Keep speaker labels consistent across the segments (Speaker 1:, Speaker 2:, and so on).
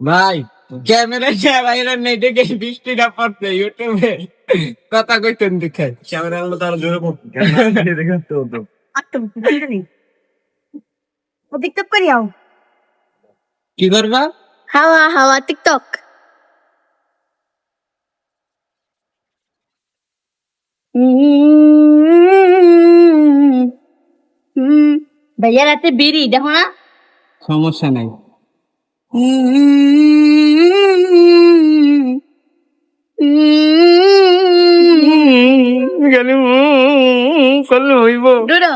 Speaker 1: ভাই ক্যামেরা বাইরে নেই দেখে বৃষ্টিটা পড়ছে ইউটিউবে কথা কইতেন দেখে
Speaker 2: ক্যামেরা আনলে তার জোরে পড়তো ক্যামেরা দেখে তো
Speaker 3: বুঝলি ও টিকটক করি আও
Speaker 1: কি করবা
Speaker 3: হাওয়া হাওয়া টিকটক ভাইয়া রাতে বেরি দেখো না
Speaker 1: সমস্যা নাই
Speaker 3: ডুডো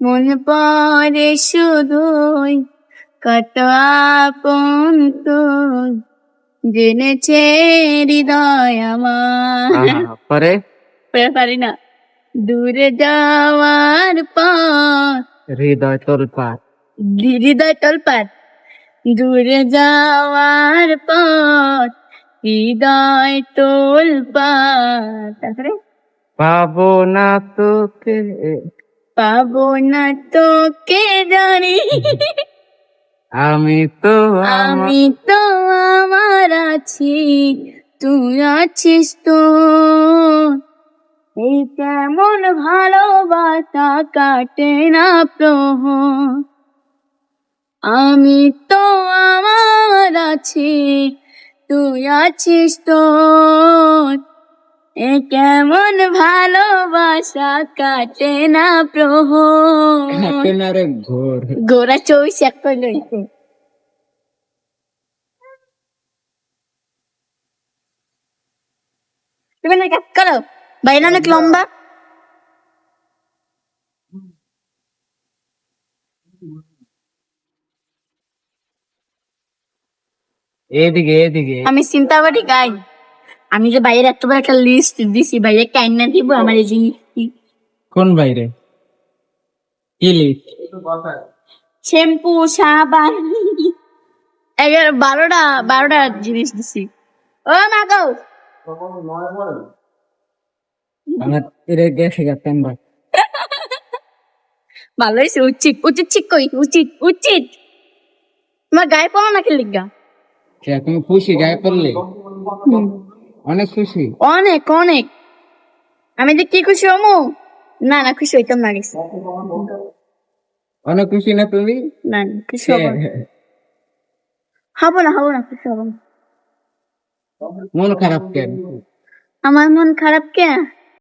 Speaker 3: মন পরে শুধুই কত আপন তুই। জেনেছে হৃদয় আমার
Speaker 1: পরে
Speaker 3: পরে না দূরে যাওয়ার পর
Speaker 1: হৃদয় তোর পার
Speaker 3: হৃদয় তলপাত দূরে যাওয়ার পর হৃদয় তোলপাত তারপরে
Speaker 1: পাবো না তোকে
Speaker 3: পাবো না তোকে জানি
Speaker 1: আমি তো
Speaker 3: আমি তো আছি তুই আছিস তো? এই কেমন ভালোবাসা কাটে না প্রহ? আমি তো আমার আছি তুই আছিস তো? এ কেমন ভালোবাসা কাটে না প্রহ?
Speaker 1: ঘোর।
Speaker 3: গোরা চৌষ এক করে লইছে তুমি না কাট করো? বাইরে অনেক লম্বা।
Speaker 1: এদিকে এদিকে।
Speaker 3: আমি চিন্তা করি গাই আমি যে বাইরে এত বড় একটা লিস্ট দিছি বাইরে কাইনা দিব আমার এই জিনিস?
Speaker 1: কোন বাইরে? ইলিশ
Speaker 3: শ্যাম্পু সাবান। এগারো বারোটা বারোটা জিনিস দিছি। ও মা গো
Speaker 1: আমার এর গেছে গা পেম্বার
Speaker 3: ভালো হয়েছে উচিত উচিত ঠিক কই উচিত উচিত। তোমার গায়ে পড়ো না কি লিগা
Speaker 1: তুমি খুশি গায়ে পড়লে। অনেক খুশি।
Speaker 3: অনেক অনেক। আমি যে কি খুশি হমু? না না খুশি হইতাম না গেছি
Speaker 1: অনেক খুশি না তুমি?
Speaker 3: না না, খুশি হব না হব না খুশি হব না।
Speaker 1: মন খারাপ কেন?
Speaker 3: আমার মন খারাপ কে